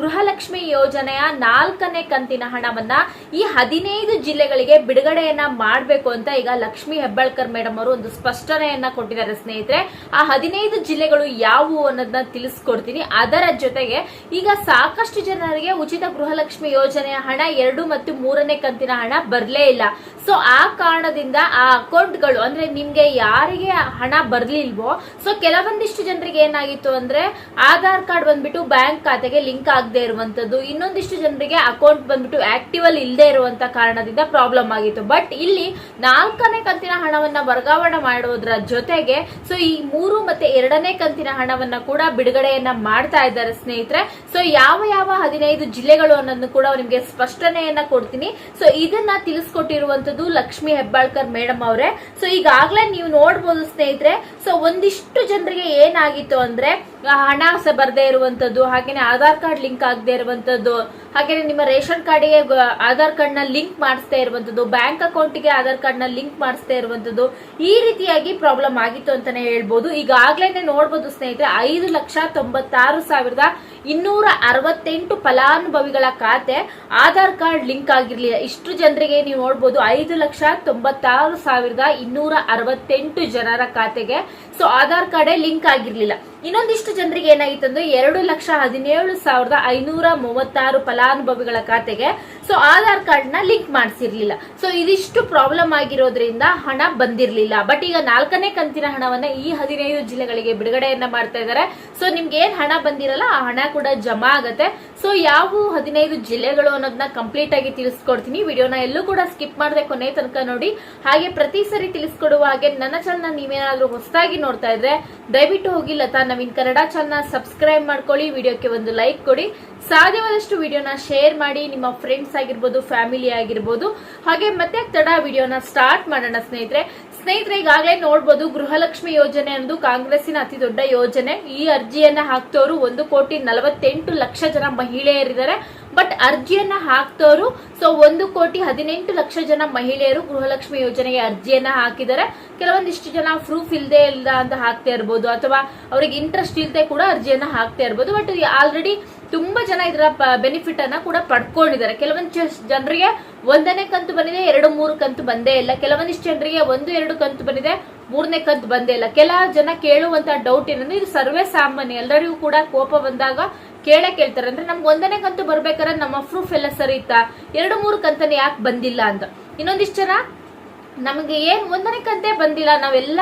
ಗೃಹಲಕ್ಷ್ಮಿ ಯೋಜನೆಯ ನಾಲ್ಕನೇ ಕಂತಿನ ಹಣವನ್ನ ಈ ಹದಿನೈದು ಜಿಲ್ಲೆಗಳಿಗೆ ಬಿಡುಗಡೆಯನ್ನ ಮಾಡಬೇಕು ಅಂತ ಈಗ ಲಕ್ಷ್ಮಿ ಹೆಬ್ಬಾಳ್ಕರ್ ಮೇಡಮ್ ಅವರು ಒಂದು ಸ್ಪಷ್ಟನೆಯನ್ನ ಕೊಟ್ಟಿದ್ದಾರೆ ಸ್ನೇಹಿತರೆ. ಆ ಹದಿನೈದು ಜಿಲ್ಲೆಗಳು ಯಾವುವು ಅನ್ನೋದನ್ನ ತಿಳಿಸ್ಕೊಡ್ತೀನಿ. ಅದರ ಜೊತೆಗೆ ಈಗ ಸಾಕಷ್ಟು ಜನರಿಗೆ ಉಚಿತ ಗೃಹಲಕ್ಷ್ಮಿ ಯೋಜನೆಯ ಹಣ ಎರಡು ಮತ್ತು ಮೂರನೇ ಕಂತಿನ ಹಣ ಬರಲೇ ಇಲ್ಲ. ಸೊ ಆ ಕಾರಣದಿಂದ ಆ ಅಕೌಂಟ್ಗಳು, ಅಂದ್ರೆ ನಿಮ್ಗೆ ಯಾರಿಗೆ ಹಣ ಬರ್ಲಿಲ್ವೋ ಸೊ ಕೆಲವೊಂದಿಷ್ಟು ಜನರಿಗೆ ಏನಾಗಿತ್ತು ಅಂದ್ರೆ ಆಧಾರ್ ಕಾರ್ಡ್ ಬಂದ್ಬಿಟ್ಟು ಬ್ಯಾಂಕ್ ಖಾತೆಗೆ ಲಿಂಕ್ ಆಗದೆ ಇರುವಂತದ್ದು. ಇನ್ನೊಂದಿಷ್ಟು ಜನರಿಗೆ ಅಕೌಂಟ್ ಬಂದ್ಬಿಟ್ಟು ಆಕ್ಟಿವ್ ಅಲ್ಲಿ ಇಲ್ಲದೆ ಇರುವಂತ ಕಾರಣದಿಂದ ಪ್ರಾಬ್ಲಮ್ ಆಗಿತ್ತು. ಬಟ್ ಇಲ್ಲಿ ನಾಲ್ಕನೇ ಕಂತಿನ ಹಣವನ್ನ ವರ್ಗಾವಣೆ ಮಾಡೋದ್ರ ಜೊತೆಗೆ ಸೊ ಈ ಮೂರು ಮತ್ತೆ ಎರಡನೇ ಕಂತಿನ ಹಣವನ್ನ ಕೂಡ ಬಿಡುಗಡೆಯನ್ನ ಮಾಡ್ತಾ ಇದ್ದಾರೆ ಸ್ನೇಹಿತರೆ. ಸೊ ಯಾವ ಯಾವ ಹದಿನೈದು ಜಿಲ್ಲೆಗಳು ಅನ್ನೋದನ್ನು ಕೂಡ ನಿಮಗೆ ಸ್ಪಷ್ಟನೆಯನ್ನ ಕೊಡ್ತೀನಿ. ಸೊ ಇದನ್ನ ತಿಳಿಸ್ಕೊಟ್ಟಿರುವಂತದ್ದು ಲಕ್ಷ್ಮಿ ಹೆಬ್ಬಾಳ್ಕರ್ ಮೇಡಮ್ ಅವರೇ. ಸೊ ಈಗಾಗಲೇ ನೀವು ನೋಡ್ಬೋದು ಸ್ನೇಹಿತರೆ ಸೊ ಒಂದಿಷ್ಟು ಜನರಿಗೆ ಏನಾಗಿತ್ತು ಅಂದ್ರೆ ಹಣ ಸ ಬರದೇ ಇರುವಂತದ್ದು, ಹಾಗೇನೆ ಆಧಾರ್ ಕಾರ್ಡ್ ಲಿಂಕ್ ಆಗದೆ ಇರುವಂತದ್ದು, ಹಾಗೇನೆ ನಿಮ್ಮ ರೇಷನ್ ಕಾರ್ಡಿಗೆ ಆಧಾರ್ ಕಾರ್ಡ್ನ ಲಿಂಕ್ ಮಾಡಿಸ್ತಾ ಇರುವಂತದ್ದು, ಬ್ಯಾಂಕ್ ಅಕೌಂಟ್ಗೆ ಆಧಾರ್ ಕಾರ್ಡ್ನ ಲಿಂಕ್ ಮಾಡಿಸ್ತಾ ಇರುವಂತದ್ದು, ಈ ರೀತಿಯಾಗಿ ಪ್ರಾಬ್ಲಮ್ ಆಗಿತ್ತು ಅಂತಾನೆ ಹೇಳ್ಬೋದು. ಈಗಾಗ್ಲೇನೆ ನೋಡ್ಬೋದು ಸ್ನೇಹಿತರೆ, ಐದು ಲಕ್ಷ ತೊಂಬತ್ತಾರು ಸಾವಿರದ ಇನ್ನೂರ ಅರವತ್ತೆಂಟು ಫಲಾನುಭವಿಗಳ ಖಾತೆ ಆಧಾರ್ ಕಾರ್ಡ್ ಲಿಂಕ್ ಆಗಿರ್ಲಿಲ್ಲ. ಇಷ್ಟು ಜನರಿಗೆ ನೀವು ನೋಡ್ಬೋದು, ಐದು ಲಕ್ಷ ತೊಂಬತ್ತಾರು ಸಾವಿರದ ಇನ್ನೂರ ಅರವತ್ತೆಂಟು ಜನರ ಖಾತೆಗೆ, ಸೊ, ಆಧಾರ್ ಕಾರ್ಡೇ ಲಿಂಕ್ ಆಗಿರ್ಲಿಲ್ಲ. ಇನ್ನೊಂದಿಷ್ಟು ಜನರಿಗೆ ಏನಾಗಿತ್ತಂದ್ರೆ ಎರಡು ಲಕ್ಷ ಹದಿನೇಳು ಸಾವಿರದ ಐನೂರ ಮೂವತ್ತಾರು ಫಲಾನುಭವಿಗಳ ಖಾತೆಗೆ, ಸೊ ಆಧಾರ್ ಕಾರ್ಡ್ನ ಲಿಂಕ್ ಮಾಡಿಸಿರ್ಲಿಲ್ಲ. ಸೊ ಇದಿಷ್ಟು ಪ್ರಾಬ್ಲಮ್ ಆಗಿರೋದ್ರಿಂದ ಹಣ ಬಂದಿರಲಿಲ್ಲ. ಬಟ್ ಈಗ ನಾಲ್ಕನೇ ಕಂತಿನ ಹಣವನ್ನ ಈ ಹದಿನೈದು ಜಿಲ್ಲೆಗಳಿಗೆ ಬಿಡುಗಡೆಯನ್ನ ಮಾಡ್ತಾ ಇದ್ದಾರೆ ಸೊ ನಿಮ್ಗೆ ಏನ್ ಹಣ ಬಂದಿರಲ್ಲ, ಆ ಹಣ ಕೂಡ ಜಮಾ ಆಗತ್ತೆ. ಸೊ ಯಾವ ಹದಿನೈದು ಜಿಲ್ಲೆಗಳು ಅನ್ನೋದನ್ನ ಕಂಪ್ಲೀಟ್ ಆಗಿ ತಿಳಿಸ್ಕೊಡ್ತೀನಿ. ವಿಡಿಯೋನ ಎಲ್ಲೂ ಕೂಡ ಸ್ಕಿಪ್ ಮಾಡದೆ ಕೊನೆ ತನಕ ನೋಡಿ. ಹಾಗೆ ಪ್ರತಿ ಸರಿ ತಿಳಿಸ್ಕೊಡುವ ಹಾಗೆ ನನ್ನ ಚಾನಲ್ ನೀವೇನಾದ್ರೂ ಹೊಸದಾಗಿ ನೋಡ್ತಾ ಇದ್ರೆ ದಯವಿಟ್ಟು ಹೋಗಿ ಲತಾ ನವೀನ್ ಕನ್ನಡ ಚಾನಲ್ ಸಬ್ಸ್ಕ್ರೈಬ್ ಮಾಡ್ಕೊಳ್ಳಿ, ವಿಡಿಯೋಕ್ಕೆ ಒಂದು ಲೈಕ್ ಕೊಡಿ. ಸಾಧ್ಯವಾದಷ್ಟು ವಿಡಿಯೋನ ಶೇರ್ ಮಾಡಿ, ನಿಮ್ಮ ಫ್ರೆಂಡ್ಸ್ ಆಗಿರ್ಬೋದು ಫ್ಯಾಮಿಲಿ ಆಗಿರ್ಬೋದು. ಹಾಗೆ ಮತ್ತೆ ತಡ ವಿಡಿಯೋನ ಸ್ಟಾರ್ಟ್ ಮಾಡೋಣ ಸ್ನೇಹಿತರೆ. ಸ್ನೇಹಿತರೆ, ಈಗಾಗಲೇ ನೋಡ್ಬೋದು ಗೃಹಲಕ್ಷ್ಮಿ ಯೋಜನೆ ಅನ್ನೋದು ಕಾಂಗ್ರೆಸ್ಸಿನ ಅತಿ ದೊಡ್ಡ ಯೋಜನೆ. ಈ ಅರ್ಜಿಯನ್ನ ಹಾಕ್ತವರು ಒಂದು ಕೋಟಿ ನಲವತ್ತೆಂಟು ಲಕ್ಷ ಜನ ಮಹಿಳೆಯರಿದ್ದಾರೆ. ಬಟ್ ಅರ್ಜಿಯನ್ನ ಹಾಕ್ತವರು, ಸೊ ಒಂದು ಕೋಟಿ ಹದಿನೆಂಟು ಲಕ್ಷ ಜನ ಮಹಿಳೆಯರು ಗೃಹಲಕ್ಷ್ಮಿ ಯೋಜನೆಗೆ ಅರ್ಜಿಯನ್ನ ಹಾಕಿದ್ದಾರೆ. ಕೆಲವೊಂದಿಷ್ಟು ಜನ ಪ್ರೂಫ್ ಇಲ್ಲದೆ ಇಲ್ಲ ಅಂತ ಹಾಕ್ತಾ ಇರ್ಬೋದು, ಅಥವಾ ಅವ್ರಿಗೆ ಇಂಟ್ರೆಸ್ಟ್ ಇಲ್ಲದೆ ಕೂಡ ಅರ್ಜಿಯನ್ನ ಹಾಕ್ತಾ ಇರ್ಬೋದು. ಬಟ್ ಆಲ್ರೆಡಿ ತುಂಬಾ ಜನ ಇದರ ಬೆನಿಫಿಟ್ ಅನ್ನ ಕೂಡ ಪಡ್ಕೊಂಡಿದ್ದಾರೆ. ಕೆಲವೊಂದು ಜನರಿಗೆ ಒಂದನೇ ಕಂತು ಬಂದಿದೆ, ಎರಡು ಮೂರು ಕಂತು ಬಂದೇ ಇಲ್ಲ. ಕೆಲವೊಂದಿಷ್ಟು ಜನರಿಗೆ ಒಂದು, ಎರಡು ಕಂತು ಬಂದಿದೆ, ಮೂರನೇ ಕಂತು ಬಂದೇ ಇಲ್ಲ. ಕೆಲ ಜನ ಕೇಳುವಂತ ಡೌಟ್ ಏನಂದ್ರೆ ಇದು ಸರ್ವೇ ಸಾಮಾನ್ಯ. ಎಲ್ಲರಿಗೂ ಕೂಡ ಕೋಪ ಬಂದಾಗ ಕೇಳೇ ಕೇಳ್ತಾರೆ. ಅಂದ್ರೆ ನಮ್ಗೆ ಒಂದನೇ ಕಂತು ಬರ್ಬೇಕಾದ್ರೆ ನಮ್ಮ ಪ್ರೂಫ್ ಎಲ್ಲ ಸರಿ ಇತ್ತಾ? ಎರಡು, ಮೂರು ಕಂತನೇ ಯಾಕೆ ಬಂದಿಲ್ಲ ಅಂತ? ಇನ್ನೊಂದಿಷ್ಟು ಜನ ನಮಗೆ ಏನು ಒಂದನೇ ಕಂತೆ ಬಂದಿಲ್ಲ. ನಾವೆಲ್ಲ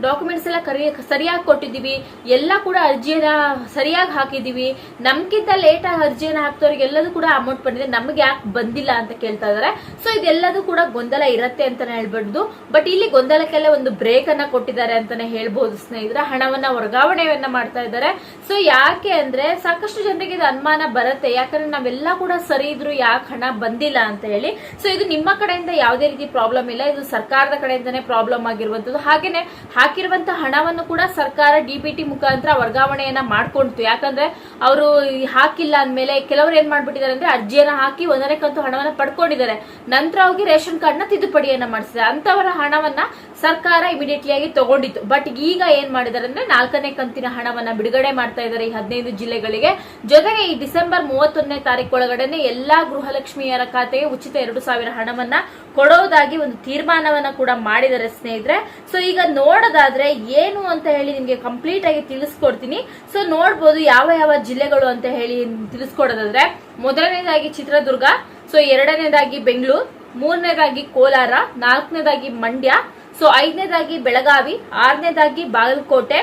ಡಾಕ್ಯುಮೆಂಟ್ಸ್ ಎಲ್ಲ ಕರಿ, ಸರಿಯಾಗಿ ಕೊಟ್ಟಿದ್ದೀವಿ. ಎಲ್ಲ ಕೂಡ ಅರ್ಜಿಯನ್ನ ಸರಿಯಾಗಿ ಹಾಕಿದ್ದೀವಿ. ನಮ್ಗಿಂತ ಲೇಟಾಗಿ ಅರ್ಜಿಯನ್ನು ಹಾಕ್ತವ್ರಿಗೆ ಎಲ್ಲದೂ ಕೂಡ ಅಮೌಂಟ್ ಬಂದಿದೆ. ನಮಗೆ ಯಾಕೆ ಬಂದಿಲ್ಲ ಅಂತ ಕೇಳ್ತಾ ಇದಾರೆ. ಸೊ ಇದೆಲ್ಲದೂ ಕೂಡ ಗೊಂದಲ ಇರತ್ತೆ ಅಂತಾನೆ ಹೇಳ್ಬಾರ್ದು. ಬಟ್ ಇಲ್ಲಿ ಗೊಂದಲಕ್ಕೆಲ್ಲ ಒಂದು ಬ್ರೇಕ್ ಅನ್ನ ಕೊಟ್ಟಿದ್ದಾರೆ ಅಂತಾನೆ ಹೇಳ್ಬೋದು ಸ್ನೇಹಿತರೆ. ಹಣವನ್ನ ವರ್ಗಾವಣೆಯನ್ನ ಮಾಡ್ತಾ ಇದ್ದಾರೆ ಸೊ ಯಾಕೆ ಅಂದ್ರೆ ಸಾಕಷ್ಟು ಜನರಿಗೆ ಇದು ಅನುಮಾನ ಬರುತ್ತೆ. ಯಾಕಂದ್ರೆ ನಾವೆಲ್ಲ ಕೂಡ ಸರಿ ಇದ್ರು ಯಾಕೆ ಹಣ ಬಂದಿಲ್ಲ ಅಂತ ಹೇಳಿ. ಸೊ ಇದು ನಿಮ್ಮ ಕಡೆಯಿಂದ ಯಾವುದೇ ರೀತಿ ಪ್ರಾಬ್ಲಮ್ ಇಲ್ಲ. ಇದು ಸರ್ಕಾರದ ಕಡೆಯಿಂದನೇ ಪ್ರಾಬ್ಲಮ್ ಆಗಿರುವಂತದ್ದು. ಹಾಗೇನೆ ಹಾಕಿರುವಂತಹ ಹಣವನ್ನು ಕೂಡ ಸರ್ಕಾರ ಡಿಬಿಟಿ ಮುಖಾಂತರ ವರ್ಗಾವಣೆಯನ್ನ ಮಾಡ್ಕೊಂಡ್ತು ಯಾಕಂದ್ರೆ ಅವರು ಹಾಕಿಲ್ಲ ಅಂದ್ಮೇಲೆ ಕೆಲವರು ಏನ್ ಮಾಡ್ಬಿಟ್ಟಿದ್ದಾರೆ ಅಂದ್ರೆ ಅರ್ಜಿಯನ್ನ ಹಾಕಿ ಒಂದನೇ ಕಂತು ಹಣವನ್ನ ಪಡ್ಕೊಂಡಿದ್ದಾರೆ. ನಂತರ ಹೋಗಿ ರೇಷನ್ ಕಾರ್ಡ್ನ ತಿದ್ದುಪಡಿಯನ್ನ ಮಾಡಿಸಿದ್ದಾರೆ. ಅಂತವರ ಹಣವನ್ನ ಸರ್ಕಾರ ಇಮಿಡಿಯೇಟ್ಲಿ ಆಗಿ ತಗೊಂಡಿತ್ತು. ಬಟ್ ಈಗ ಏನ್ ಮಾಡಿದ್ದಾರೆ ಅಂದ್ರೆ ನಾಲ್ಕನೇ ಕಂತಿನ ಹಣವನ್ನ ಬಿಡುಗಡೆ ಮಾಡ್ತಾ ಇದ್ದಾರೆ ಈ ಹದಿನೈದು ಜಿಲ್ಲೆಗಳಿಗೆ. ಜೊತೆಗೆ ಈ ಡಿಸೆಂಬರ್ ಮೂವತ್ತೊಂದನೇ ತಾರೀಕು ಒಳಗಡೆನೆ ಎಲ್ಲಾ ಗೃಹಲಕ್ಷ್ಮಿಯರ ಖಾತೆಗೆ ಉಚಿತ ಎರಡು ಸಾವಿರ ಹಣವನ್ನ ಕೊಡೋದಾಗಿ ಒಂದು ತೀರ್ಮಾನವನ್ನ ಕೂಡ ಮಾಡಿದ್ದಾರೆ ಸ್ನೇಹಿತರೆ. ಸೊ ಈಗ ನೋಡೋದಾದ್ರೆ ಏನು ಅಂತ ಹೇಳಿ ನಿಮ್ಗೆ ಕಂಪ್ಲೀಟ್ ಆಗಿ ತಿಳಿಸ್ಕೊಡ್ತೀನಿ. ಸೊ ನೋಡ್ಬೋದು ಯಾವ ಯಾವ ಜಿಲ್ಲೆಗಳು ಅಂತ ಹೇಳಿ ತಿಳಿಸ್ಕೊಡೋದಾದ್ರೆ, ಮೊದಲನೇದಾಗಿ ಚಿತ್ರದುರ್ಗ ಸೊ ಎರಡನೇದಾಗಿ ಬೆಂಗಳೂರು, ಮೂರನೇದಾಗಿ ಕೋಲಾರ, ನಾಲ್ಕನೇದಾಗಿ ಮಂಡ್ಯ ಸೊ ಐದನೇದಾಗಿ ಬೆಳಗಾವಿ, ಆರನೇದಾಗಿ ಬಾಗಲಕೋಟೆ,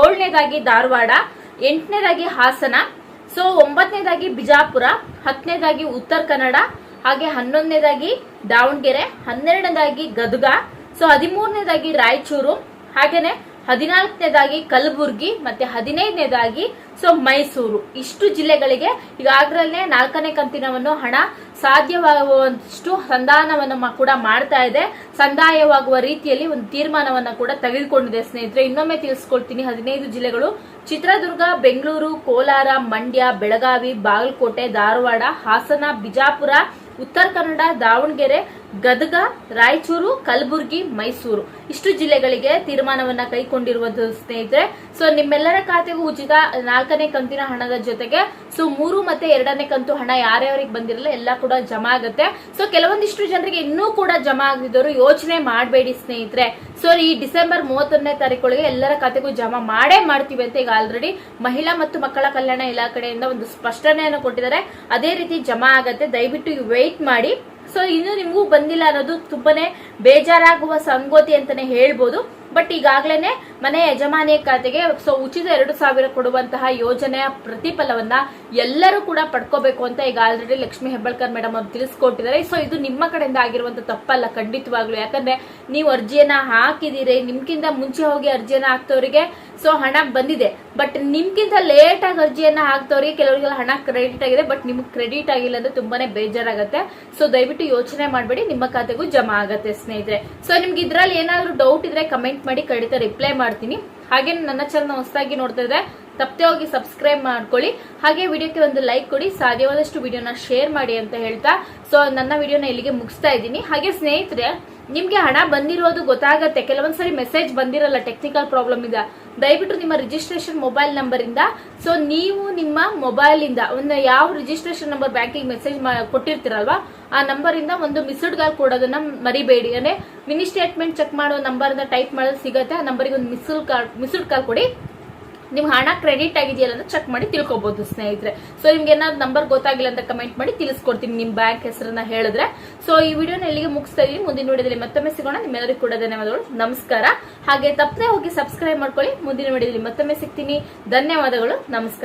ಏಳನೇದಾಗಿ ಧಾರವಾಡ, ಎಂಟನೇದಾಗಿ ಹಾಸನ, ಸೊ ಒಂಬತ್ತನೇದಾಗಿ ಬಿಜಾಪುರ, ಹತ್ತನೇದಾಗಿ ಉತ್ತರ ಕನ್ನಡ, ಹಾಗೆ ಹನ್ನೊಂದನೇದಾಗಿ ದಾವಣಗೆರೆ, ಹನ್ನೆರಡನೇದಾಗಿ ಗದಗ, ಸೊ ಹದಿಮೂರನೇದಾಗಿ ರಾಯಚೂರು, ಹಾಗೇನೆ ಹದಿನಾಲ್ಕನೇದಾಗಿ ಕಲಬುರ್ಗಿ, ಮತ್ತೆ ಹದಿನೈದನೇದಾಗಿ ಸೊ ಮೈಸೂರು ಇಷ್ಟು ಜಿಲ್ಲೆಗಳಿಗೆ ಈಗಾಗಲೇ ನಾಲ್ಕನೇ ಕಂತಿನವನ್ನು ಹಣ ಸಾಧ್ಯವಾಗುವಷ್ಟು ಸಂಧಾನವನ್ನು ಕೂಡ ಮಾಡ್ತಾ ಇದೆ. ಸಂದಾಯವಾಗುವ ರೀತಿಯಲ್ಲಿ ಒಂದು ತೀರ್ಮಾನವನ್ನು ಕೂಡ ತೆಗೆದುಕೊಂಡಿದೆ ಸ್ನೇಹಿತರೆ. ಇನ್ನೊಮ್ಮೆ ತಿಳಿಸ್ಕೊಳ್ತೀನಿ ಹದಿನೈದು ಜಿಲ್ಲೆಗಳು ಚಿತ್ರದುರ್ಗ, ಬೆಂಗಳೂರು, ಕೋಲಾರ, ಮಂಡ್ಯ, ಬೆಳಗಾವಿ, ಬಾಗಲಕೋಟೆ, ಧಾರವಾಡ, ಹಾಸನ, ಬಿಜಾಪುರ, ಉತ್ತರ ಕನ್ನಡ, ದಾವಣಗೆರೆ ಗದಗ, ರಾಯಚೂರು, ಕಲಬುರಗಿ, ಮೈಸೂರು. ಇಷ್ಟು ಜಿಲ್ಲೆಗಳಿಗೆ ತೀರ್ಮಾನವನ್ನ ಕೈಕೊಂಡಿರುವುದು ಸ್ನೇಹಿತರೆ. ಸೊ ನಿಮ್ಮೆಲ್ಲರ ಖಾತೆಗೂ ಉಚಿತ ನಾಲ್ಕನೇ ಕಂತಿನ ಹಣದ ಜೊತೆಗೆ ಸೊ ಮೂರು ಮತ್ತೆ ಎರಡನೇ ಕಂತು ಹಣ ಯಾರ್ಯಾರಿಗೆ ಬಂದಿರಲ್ಲ, ಎಲ್ಲ ಕೂಡ ಜಮಾ ಆಗುತ್ತೆ. ಸೊ ಕೆಲವೊಂದಿಷ್ಟು ಜನರಿಗೆ ಇನ್ನೂ ಕೂಡ ಜಮಾ ಆಗದಿದ್ದವರು ಯೋಚನೆ ಮಾಡಬೇಡಿ ಸ್ನೇಹಿತರೆ. ಸೊ ಈ ಡಿಸೆಂಬರ್ ಮೂವತ್ತೊಂದನೇ ತಾರೀಕೊಳಗೆ ಎಲ್ಲರ ಖಾತೆಗೂ ಜಮಾ ಮಾಡೇ ಮಾಡ್ತೀವಿ ಅಂತ ಈಗ ಆಲ್ರೆಡಿ ಮಹಿಳಾ ಮತ್ತು ಮಕ್ಕಳ ಕಲ್ಯಾಣ ಇಲಾಖೆಯಿಂದ ಒಂದು ಸ್ಪಷ್ಟನೆಯನ್ನು ಕೊಟ್ಟಿದ್ದಾರೆ. ಅದೇ ರೀತಿ ಜಮಾ ಆಗತ್ತೆ. ದಯವಿಟ್ಟು ವೆಯ್ಟ್ ಮಾಡಿ. ಸೊ ಇನ್ನು ನಿಮಗೂ ಬಂದಿಲ್ಲ ಅನ್ನೋದು ತುಂಬಾನೇ ಬೇಜಾರಾಗುವ ಸಂಗತಿ ಅಂತಾನೆ ಹೇಳ್ಬೋದು. ಬಟ್ ಈಗಾಗ್ಲೇನೆ ಮನೆ ಯಜಮಾನಿಯ ಖಾತೆಗೆ ಸೊ ಉಚಿತ ಎರಡು ಸಾವಿರ ಕೊಡುವಂತಹ ಯೋಜನೆಯ ಪ್ರತಿಫಲವನ್ನ ಎಲ್ಲರೂ ಕೂಡ ಪಡ್ಕೋಬೇಕು ಅಂತ ಈಗ ಆಲ್ರೆಡಿ ಲಕ್ಷ್ಮಿ ಹೆಬ್ಬಳ್ಕರ್ ಮೇಡಮ್ ಅವರು ತಿಳಿಸ್ಕೊಟ್ಟಿದ್ದಾರೆ. ಸೊ ಇದು ನಿಮ್ಮ ಕಡೆಯಿಂದ ಆಗಿರುವಂತ ತಪ್ಪಲ್ಲ ಖಂಡಿತವಾಗ್ಲು. ಯಾಕಂದ್ರೆ ನೀವು ಅರ್ಜಿಯನ್ನ ಹಾಕಿದಿರಿ ನಿಮ್ಗಿಂತ ಮುಂಚೆ ಹೋಗಿ ಅರ್ಜಿಯನ್ನ ಹಾಕ್ತವ್ರಿಗೆ ಸೊ ಹಣ ಬಂದಿದೆ. ಬಟ್ ನಿಮ್ಗಿಂತ ಲೇಟ್ ಆಗಿ ಅರ್ಜಿಯನ್ನ ಹಾಕ್ತವ್ರಿಗೆ ಕೆಲವರಿಗೆಲ್ಲ ಹಣ ಕ್ರೆಡಿಟ್ ಆಗಿದೆ. ಬಟ್ ನಿಮ್ಗೆ ಕ್ರೆಡಿಟ್ ಆಗಿಲ್ಲ ಅಂದ್ರೆ ತುಂಬಾನೇ ಬೇಜಾರಾಗುತ್ತೆ. ಸೊ ದಯವಿಟ್ಟು ಯೋಚನೆ ಮಾಡಬೇಡಿ. ನಿಮ್ಮ ಖಾತೆಗೂ ಜಮಾ ಆಗತ್ತೆ ಸ್ನೇಹಿತರೆ. ಸೊ ನಿಮ್ಗೆ ಇದ್ರಲ್ಲಿ ಏನಾದ್ರೂ ಡೌಟ್ ಇದ್ರೆ ಕಮೆಂಟ್ ಮಾಡಿ ಖಂಡಿತ ರಿಪ್ಲೈ ಮಾಡ್ತೀನಿ. ಹಾಗೆ ನನ್ನ ಚಾನಲ್ ಹೊಸದಾಗಿ ನೋಡ್ತಾ ಇದ್ರೆ ತಪ್ಪದೆ ಹೋಗಿ ಸಬ್ಸ್ಕ್ರೈಬ್ ಮಾಡ್ಕೊಳ್ಳಿ. ಹಾಗೆ ವಿಡಿಯೋಕ್ಕೆ ಒಂದು ಲೈಕ್ ಕೊಡಿ. ಸಾಧ್ಯವಾದಷ್ಟು ವಿಡಿಯೋನ ಶೇರ್ ಮಾಡಿ ಅಂತ ಹೇಳ್ತಾ. ಸೊ ನನ್ನ ವಿಡಿಯೋನ ಇಲ್ಲಿಗೆ ಮುಗಿಸ್ತಾ ಇದ್ದೀನಿ. ಹಾಗೆ ಸ್ನೇಹಿತರೆ, ನಿಮ್ಗೆ ಹಣ ಬಂದಿರೋದು ಗೊತ್ತಾಗತ್ತೆ. ಕೆಲವೊಂದ್ಸರಿ ಮೆಸೇಜ್ ಬಂದಿರಲ್ಲ ಟೆಕ್ನಿಕಲ್ ಪ್ರಾಬ್ಲಮ್ ಇಂದ. ದಯವಿಟ್ಟು ನಿಮ್ಮ ರಿಜಿಸ್ಟ್ರೇಷನ್ ಮೊಬೈಲ್ ನಂಬರ್ ಇಂದ. ಸೊ ನೀವು ನಿಮ್ಮ ಮೊಬೈಲ್ ಇಂದ, ಒಂದು ಯಾವ ರಿಜಿಸ್ಟ್ರೇಷನ್ ನಂಬರ್ ಬ್ಯಾಂಕಿಗೆ ಮೆಸೇಜ್ ಕೊಟ್ಟಿರ್ತೀರಲ್ವಾ, ಆ ನಂಬರ್ ಇಂದ ಒಂದು ಮಿಸ್ಡ್ ಕಾಲ್ ಕೊಡೋದನ್ನ ಮರಿಬೇಡಿ. ಅಂದ್ರೆ ಮಿನಿ ಸ್ಟೇಟ್ಮೆಂಟ್ ಚೆಕ್ ಮಾಡೋ ನಂಬರ್ ಟೈಪ್ ಮಾಡೋದು ಸಿಗತ್ತೆ, ಆ ನಂಬರಿಗೆ ಒಂದು ಮಿಸ್ಡ್ ಕಾಲ್ ಮಿಸ್ಡ್ ಕಾಲ್ ಕೊಡಿ. ನಿಮ್ ಹಣ ಕ್ರೆಡಿಟ್ ಆಗಿದೆಯಲ್ಲ ಅಂತ ಚೆಕ್ ಮಾಡಿ ತಿಳ್ಕೊಬಹುದು ಸ್ನೇಹಿತರೆ. ಸೊ ನಿಮ್ಗೆ ಏನಾದ್ರು ನಂಬರ್ ಗೊತ್ತಾಗಿಲ್ಲ ಅಂತ ಕಮೆಂಟ್ ಮಾಡಿ ತಿಳಿಸ್ಕೊಡ್ತೀನಿ ನಿಮ್ ಬ್ಯಾಂಕ್ ಹೆಸರನ್ನ ಹೇಳಿದ್ರೆ. ಸೊ ಈ ವಿಡಿಯೋನ ಎಲ್ಲಿಗೆ ಮುಗಿಸ್ತಾ ಇದೀನಿ ಮುಂದಿನ ವಿಡಿಯೋದಲ್ಲಿ ಮತ್ತೊಮ್ಮೆ ಸಿಗೋಣ. ನಿಮ್ಮೆಲ್ಲರಿಗೂ ಕೂಡ ಧನ್ಯವಾದಗಳು. ನಮಸ್ಕಾರ. ಹಾಗೆ ತಪ್ಪದೆ ಹೋಗಿ ಸಬ್ಸ್ಕ್ರೈಬ್ ಮಾಡ್ಕೊಳ್ಳಿ. ಮುಂದಿನ ವಿಡಿಯೋದಲ್ಲಿ ಮತ್ತೊಮ್ಮೆ ಸಿಗ್ತೀನಿ. ಧನ್ಯವಾದಗಳು. ನಮಸ್ಕಾರ.